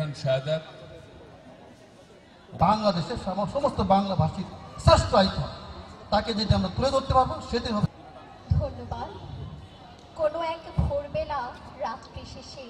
খান শাহাদাত বাংলাদেশের সমস্ত বাংলা ভাষীর শ্রেষ্ঠ আইকন। তাকে যদি আমরা তুলে ধরতে পারব সেটাই হবে ধন্যবাদ। কোনো এক ভোরবেলা রাত্রি শেষে।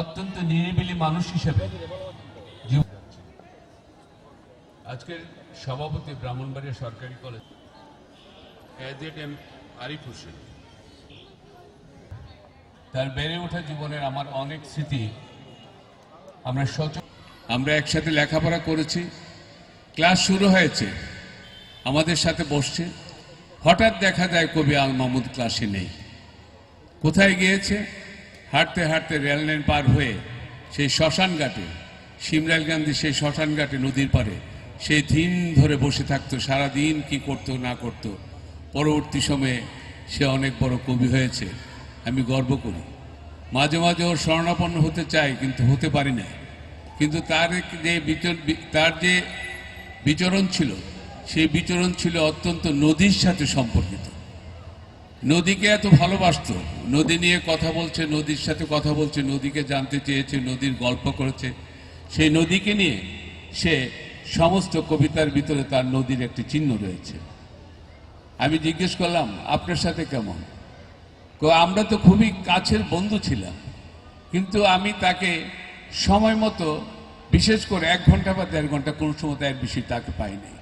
অত্যন্ত নিরিবিলি মানুষ হিসেবে আজকের সভাপতি ব্রাহ্মণবাড়িয়া সরকারি college A Z M Arif Hossain. তার বেড়ে ওঠা জীবনের আমার অনেক স্মৃতি আমরা সচ আমরা একসাথে লেখাপড়া করেছি, ক্লাস শুরু হয়েছে, আমাদের সাথে বসছে। হঠাৎ দেখা যায় কবি আল মাহমুদ ক্লাসে নেই। কোথায় গিয়েছে? হাঁটতে হাঁটতে রেললাইন পার হয়ে সেই শ্মশান ঘাটে শিমলাল গান্ধী সেই শ্মশান ঘাটে নদীর পারে সেই দিন ধরে বসে থাকতো, সারাদিন কি করতো না করতো। পরবর্তী সময়ে সে অনেক বড় কবি হয়েছে। আমি গর্ব করি। মাঝে মাঝে ওর স্বর্ণাপন্ন হতে চাই, কিন্তু হতে পারি না। কিন্তু তার যে তার যে বিচরণ ছিল, সেই বিচরণ ছিল অত্যন্ত নদীর সাথে সম্পর্কিত। নদীকে এত ভালোবাসতো। নদী নিয়ে কথা বলছে, নদীর সাথে কথা বলছে, নদীকে জানতে চেয়েছে, নদীর গল্প করেছে। সেই নদীকে নিয়ে সে সমস্ত কবিতার ভিতরে তার নদীর একটি চিহ্ন রয়েছে। আমি জিজ্ঞেস করলাম, আপনার সাথে কেমন? আমরা তো খুবই কাছের বন্ধু ছিলাম, কিন্তু আমি তাকে সময় মতো, বিশেষ করে এক ঘণ্টা বা দেড় ঘণ্টা কোনো সময় এর বেশি তাকে পাইনি।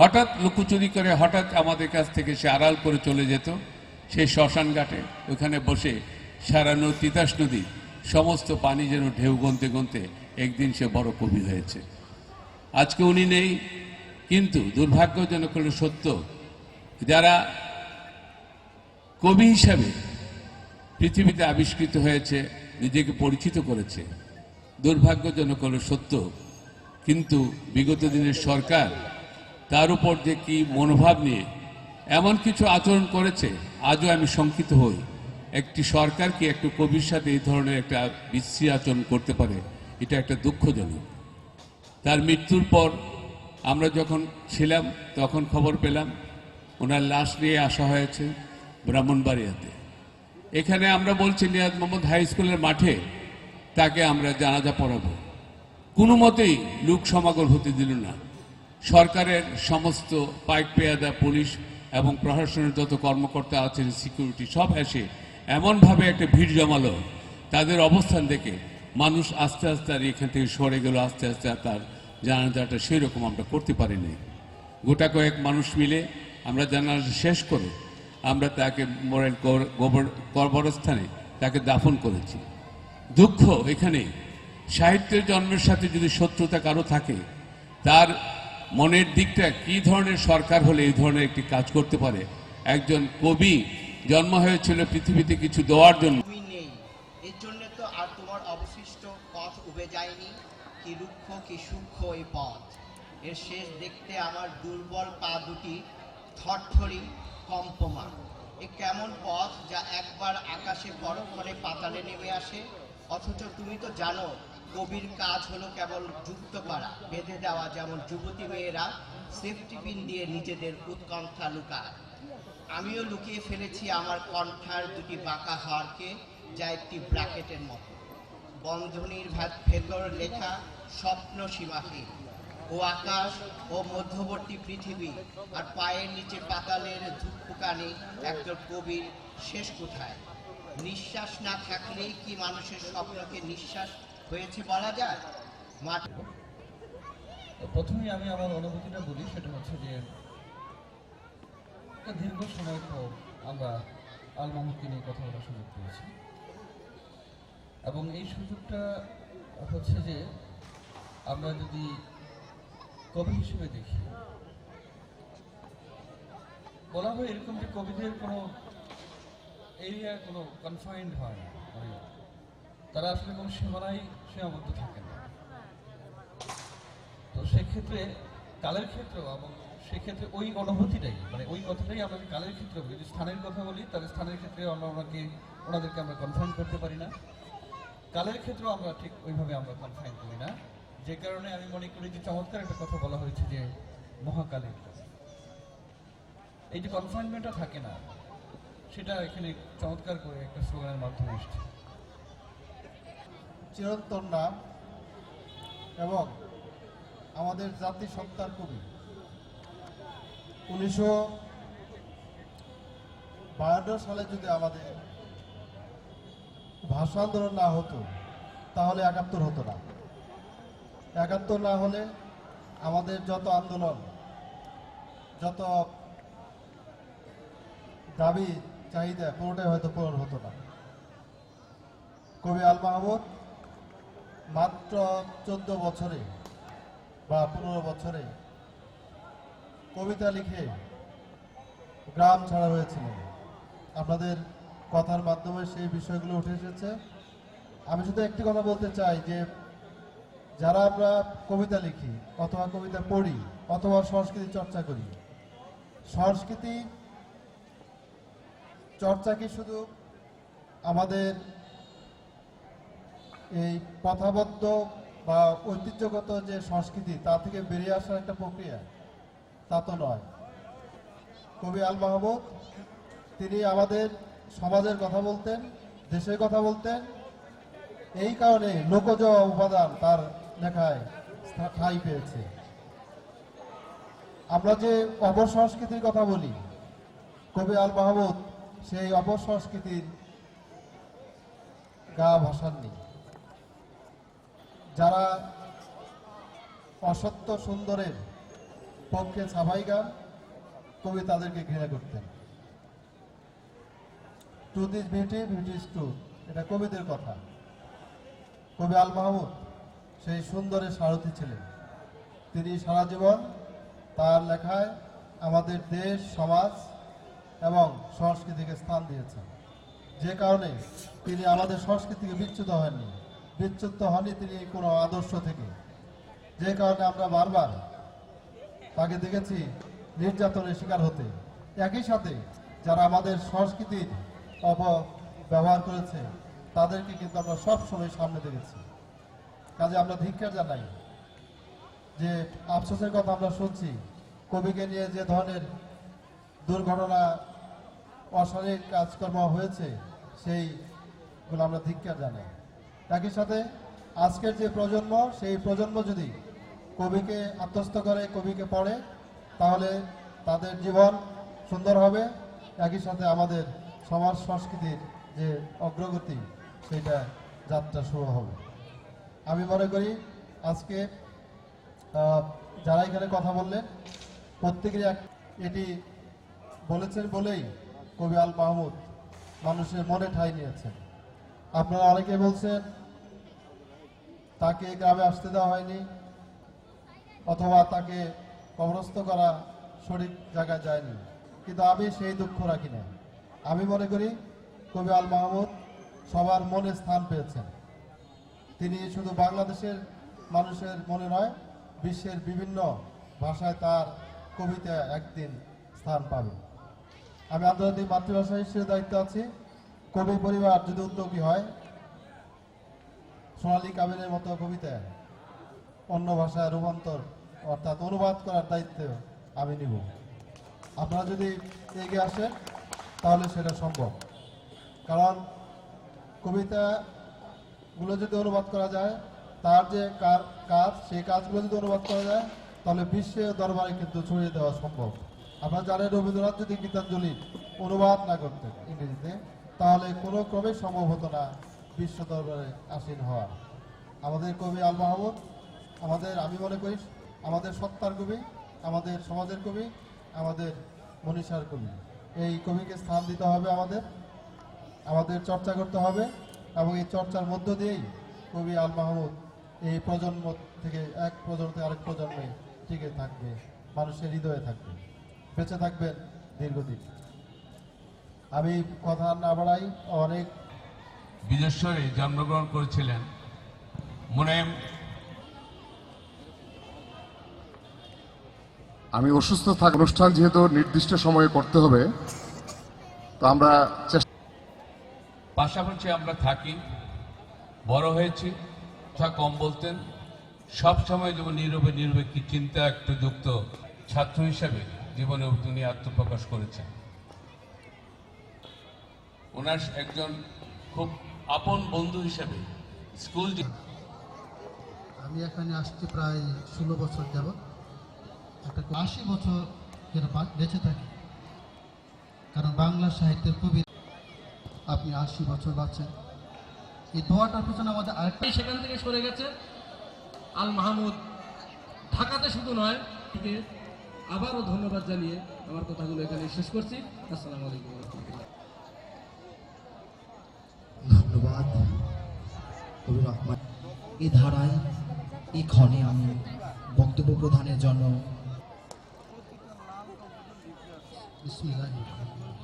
হঠাৎ লুকোচুরি করে হঠাৎ আমাদের কাছ থেকে সে আড়াল করে চলে যেত, সে শ্মশান ঘাটে, ওখানে বসে সারা নদী, তিতাস নদী, সমস্ত পানি যেন ঢেউ গনতে গনতে একদিন সে বড় কবি হয়েছে। আজকে উনি নেই, কিন্তু দুর্ভাগ্যজনক হলো সত্য, যারা কবি হিসাবে পৃথিবীতে আবিষ্কৃত হয়েছে, নিজেকে পরিচিত করেছে। দুর্ভাগ্যজনক হলো সত্য। কিন্তু বিগত দিনের সরকার তার উপর যে কি মনোভাব নিয়ে এমন কিছু আচরণ করেছে, আজও আমি শঙ্কিত হই। একটি সরকার কি একটু কবির সাথে এই ধরনের একটা বিশ্রী আচরণ করতে পারে? এটা একটা দুঃখজনক। তার মৃত্যুর পর আমরা যখন ছিলাম, তখন খবর পেলাম, ওনার লাশ নিয়ে আসা হয়েছে। ব্রাহ্মণবাড়িয়াতে এখানে আমরা বলছি, নিয়াজ মোহাম্মদ হাই স্কুলের মাঠে তাকে আমরা জানাজা পড়াবো। কোনো মতেই লোক সমাগম হতে দিল না। সরকারের সমস্ত পাইক পেয়াদা পুলিশ এবং প্রশাসনের যত কর্মকর্তা আছেন, সিকিউরিটি সব এসে এমনভাবে একটা ভিড় জমালো, তাদের অবস্থান দেখে মানুষ আস্তে আস্তে আর এখান থেকে সরে গেল, আস্তে আস্তে আর তার জানাজাটা সেই রকম আমরা করতে পারিনি। গোটা কয়েক মানুষ মিলে আমরা জানাজা শেষ করে আমরা তাকে মোরেল কবরস্থানে তাকে দাফন করেছি। দুঃখ এখানে। সাহিত্যের জন্মের সাথে যদি শত্রুতা কারও থাকে, তার মনের দিকটা কি ধরনের সরকার হলে এই ধরনের একটি কাজ করতে পারে? একজন কবি জন্ম হয়েছিল পৃথিবীতে কিছু দেওয়ার জন্য। এর জন্য তো অবশিষ্ট পথ যায়নি। কি রুক্ষ, কি সূক্ষ্ম এই পথ। এর শেষ দেখতে আমার দুর্বল পা দুটি থরথরি কম্পমান। এ কেমন পথ যা একবার আকাশে বরফ করে পাতালে নেমে আসে? অথচ তুমি তো জানো কবির কাজ হলো কেবল যুক্ত করা, বেঁধে দেওয়া যেমন যুবতী মেয়েরা সেফটি পিন দিয়ে নিজেদের উৎকণ্ঠা লুকায়। আমিও লুকিয়ে ফেলেছি আমার কণ্ঠার দুটি বাঁকা হাড়কে যা একটি ব্র্যাকেটের মতো। বন্ধনীর ভেতর লেখা স্বপ্ন সীমাহীন। ও আকাশ ও মধ্যবর্তী পৃথিবী আর পায়ের নিচে পাতালের ধুকপুকানি একজন কবির শেষ কোথায়? নিঃশ্বাস না থাকলেই কি মানুষের স্বপ্নকে নিঃশ্বাস হয়েছে বলা যায়? মাঠ প্রথমেই আমি আমার অনুভূতিটা বলি, সেটা হচ্ছে যে দীর্ঘ সময় পর আমরা আল মাহমুদকে নিয়ে কথা বলার সুযোগ পেয়েছি। এবং এই সুযোগটা হচ্ছে যে আমরা যদি কবি হিসেবে দেখি। বলা হয় এরকম যে কবিদের কোনো এরিয়া কোনো কনফাইন্ড হয় না। মানে তারা আসলে কোনো সীমানায় সীমাবদ্ধ থাকে না। তো সেক্ষেত্রে কালের ক্ষেত্রেও এবং সেক্ষেত্রে ওই অনুভূতিটাই মানে ওই কথাটাই আমরা কালের ক্ষেত্রে বলি যদি স্থানের কথা বলি, তাহলে স্থানের ক্ষেত্রে আমরা ওনাকে, ওনাদেরকে আমরা কনফাইন করতে পারি না। কালের ক্ষেত্রেও আমরা ঠিক ওইভাবে আমরা কনফাইন করি না। যে কারণে আমি মনে করি যে চমৎকার একটা কথা বলা হয়েছে যে মহাকালের এই যে কনফাইনমেন্টটা থাকে না, সেটা এখানে চমৎকার করে একটা স্লোগানের মাধ্যমে এসছে। চিরন্তন নাম এবং আমাদের জাতিসত্তার কবি। উনিশশো বায়ান্ন সালে যদি আমাদের ভাষা আন্দোলন না হতো, তাহলে একাত্তর হতো না। একাত্তর না হলে আমাদের যত আন্দোলন, যত দাবি, চাহিদা পুরোটাই হয়তো পূরণ হতো না। কবি আল মাহমুদ মাত্র চোদ্দ বছরে বা পনেরো বছরে কবিতা লিখে গ্রাম ছাড়া হয়েছিল আপনাদের কথার মাধ্যমে সেই বিষয়গুলো উঠে এসেছে। আমি শুধু একটি কথা বলতে চাই যে যারা আমরা কবিতা লিখি, অথবা কবিতা পড়ি, অথবা সংস্কৃতি চর্চা করি। সংস্কৃতি চর্চা কি শুধু আমাদের এই প্রথাবদ্ধ বা ঐতিহ্যগত যে সংস্কৃতি, তা থেকে বেরিয়ে আসার একটা প্রক্রিয়া? তা তো নয়। কবি আল মাহমুদ, তিনি আমাদের সমাজের কথা বলতেন, দেশের কথা বলতেন। এই কারণে লোকজ উপাদান তার লেখায় ঠাঁই পেয়েছে। আমরা যে অপসংস্কৃতির কথা বলি, কবি আল মাহমুদ সেই অপসংস্কৃতির গা ভাসাননি। যারা অসত্য সুন্দরের পক্ষে সাফাই গান, কবি তাদেরকে ঘৃণা করতেন। Truth is beauty beauty is truth এটা কবিদের কথা। কবি আল মাহমুদ সেই সুন্দরের সারথি ছিলেন। তিনি সারা জীবন তার লেখায় আমাদের দেশ, সমাজ এবং সংস্কৃতিকে স্থান দিয়েছেন। যে কারণে তিনি আমাদের সংস্কৃতিকে বিচ্যুত হননি বিচ্যুত হননি তিনি কোনো আদর্শ থেকে। যে কারণে আমরা বারবার তাকে দেখেছি নির্যাতনের শিকার হতে। একই সাথে যারা আমাদের সংস্কৃতির অপব্যবহার করেছে, তাদেরকে কিন্তু আমরা সব সময় সামনে দেখেছি। কাজে আমরা ধিক্ষার জানাই যে আফসোসের কথা আমরা শুনছি। কবিকে নিয়ে যে ধরনের দুর্ঘটনা অশালীন কাজকর্ম হয়েছে, সেইগুলো আমরা ধিক্ষার জানাই। একই সাথে আজকের যে প্রজন্ম, সেই প্রজন্ম যদি কবিকে আত্মস্থ করে, কবিকে পড়ে, তাহলে তাদের জীবন সুন্দর হবে। একই সাথে আমাদের সমাজ সংস্কৃতির যে অগ্রগতি সেটা যাত্রা শুরু হবে। আমি মনে করি আজকে যারা এখানে কথা বললেন, প্রত্যেকেরই এক এটি বলেছেন বলেই কবি আল মাহমুদ মানুষের মনে ঠাঁই নিয়েছেন। আপনারা অনেকে বলছেন, তাকে গ্রামে আসতে দেওয়া হয়নি, অথবা তাকে কবরস্থ করা সঠিক জায়গায় যায়নি। কিন্তু আমি সেই দুঃখ রাখি না আমি মনে করি কবি আল মাহমুদ সবার মনে স্থান পেয়েছেন। তিনি শুধু বাংলাদেশের মানুষের মনে নয়, বিশ্বের বিভিন্ন ভাষায় তার কবিতা একদিন স্থান পাবে। আমি আন্তর্জাতিক মাতৃভাষা হিসেবে দায়িত্ব আছি। কবি পরিবার যদি উদ্যোগী হয়, সোনালী কাবিনের মতো কবিতা অন্য ভাষায় রূপান্তর অর্থাৎ অনুবাদ করার দায়িত্ব আমি নিব। আপনারা যদি এগিয়ে আসেন, তাহলে সেটা সম্ভব। কারণ কবিতাগুলো যদি অনুবাদ করা যায়, তার যে কাজ, সেই কাজগুলো যদি অনুবাদ করা যায়, তাহলে বিশ্বের দরবারে কিন্তু ছড়িয়ে দেওয়া সম্ভব। আপনারা জানেন রবীন্দ্রনাথ যদি গীতাঞ্জলি অনুবাদ না করতেন ইংরেজিতে, তাহলে কোনো ক্রমে সম্ভব হতো না বিশ্ব দরবারে আসীন হওয়া। আমাদের কবি আল মাহমুদ, আমাদের, আমি মনে করি, আমাদের সত্তার কবি, আমাদের সমাজের কবি, আমাদের মনীষার কবি। এই কবিকে স্থান দিতে হবে আমাদের আমাদের চর্চা করতে হবে। এবং এই চর্চার মধ্য দিয়েই কবি আল মাহমুদ এই প্রজন্ম থেকে এক প্রজন্ম থেকে আরেক প্রজন্মে টিকে থাকবে মানুষের হৃদয়ে থাকবে বেঁচে থাকবেন দীর্ঘদিন। আমি কথা না বাড়াই অনেক বিজেশ্বরে জন্মগ্রহণ করেছিলেন। মনে আমি অসুস্থ থাক অনুষ্ঠান যেহেতু নির্দিষ্ট সময়ে করতে হবে তো আমরা চেষ্টা পাশাপাশি আমরা থাকি, বড় হয়েছি, কথা কম বলতেন। সব সময় যেমন নীরবে নীরবে কি চিন্তা একটু যুক্ত ছাত্র হিসাবে জীবনে তিনি আত্মপ্রকাশ করেছেন। ওনার একজন খুব আপন বন্ধু হিসেবে স্কুল আমি এখানে আসছি প্রায় ষোলো বছর যাব একটা আশি বছর বেঁচে থাকি। কারণ বাংলা সাহিত্যের কবি আপনি আশি বছর বাঁচেন এই দোয়াটার পিছনে আমাদের আরেকটা সেখান থেকে সরে গেছে আল মাহমুদ। ঢাকাতে শুধু নয় থেকে আবারও ধন্যবাদ জানিয়ে আমার কথাগুলো এখানে শেষ করছি। আসসালামু আলাইকুম রহমতুল্লাহ। ধন্যবাদ। রহমান এই ধারায় এই ক্ষণে আমি বক্তব্য প্রদানের জন্য বিসমিল্লাহির রহমানির রহিম।